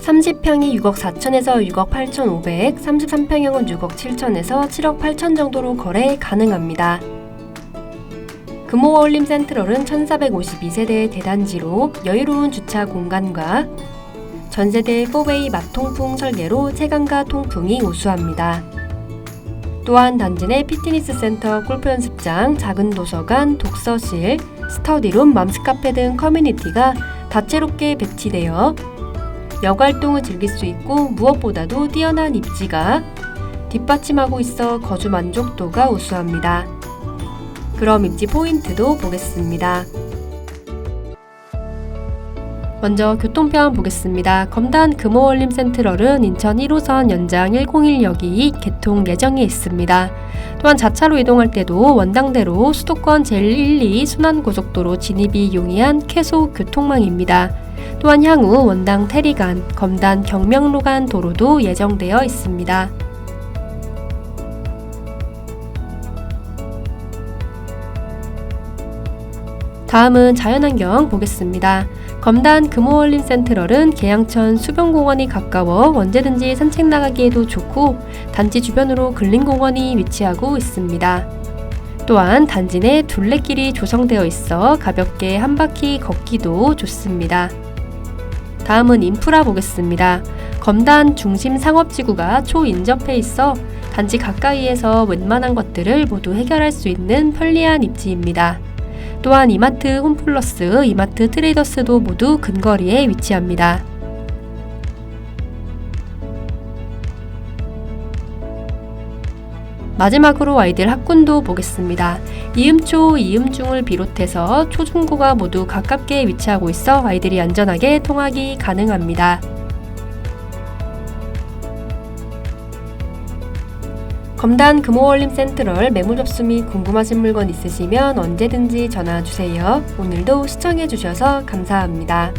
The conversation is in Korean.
30평이 6억 4천에서 6억 8천 5백, 33평형은 6억 7천에서 7억 8천 정도로 거래 가능합니다. 금호월림 센트럴은 1452세대의 대단지로 여유로운 주차 공간과 전세대 4웨이 맛통풍 설계로 체감과 통풍이 우수합니다. 또한 단지 내 피트니스 센터, 골프 연습장, 작은 도서관, 독서실, 스터디룸, 맘스카페 등 커뮤니티가 다채롭게 배치되어 여활동을 즐길 수 있고 무엇보다도 뛰어난 입지가 뒷받침하고 있어 거주 만족도가 우수합니다. 그럼 입지 포인트도 보겠습니다. 먼저 교통편 보겠습니다. 검단 금호월림 센트럴은 인천 1호선 연장 101역이 개통 예정에 있습니다. 또한 자차로 이동할 때도 원당대로 수도권 제1, 2 순환고속도로 진입이 용이한 쾌속 교통망입니다. 또한 향후 원당 태리간, 검단 경명로 간 도로도 예정되어 있습니다. 다음은 자연환경 보겠습니다. 검단 금호월림 센트럴은 계양천 수변공원이 가까워 언제든지 산책 나가기에도 좋고 단지 주변으로 근린공원이 위치하고 있습니다. 또한 단지 내 둘레길이 조성되어 있어 가볍게 한 바퀴 걷기도 좋습니다. 다음은 인프라 보겠습니다. 검단 중심 상업지구가 초인접해 있어 단지 가까이에서 웬만한 것들을 모두 해결할 수 있는 편리한 입지입니다. 또한 이마트 홈플러스, 이마트 트레이더스도 모두 근거리에 위치합니다. 마지막으로 아이들 학군도 보겠습니다. 이음초, 이음중을 비롯해서 초중고가 모두 가깝게 위치하고 있어 아이들이 안전하게 통학이 가능합니다. 검단 금호월림 센트럴 매물 접수 및 궁금하신 물건 있으시면 언제든지 전화 주세요. 오늘도 시청해 주셔서 감사합니다.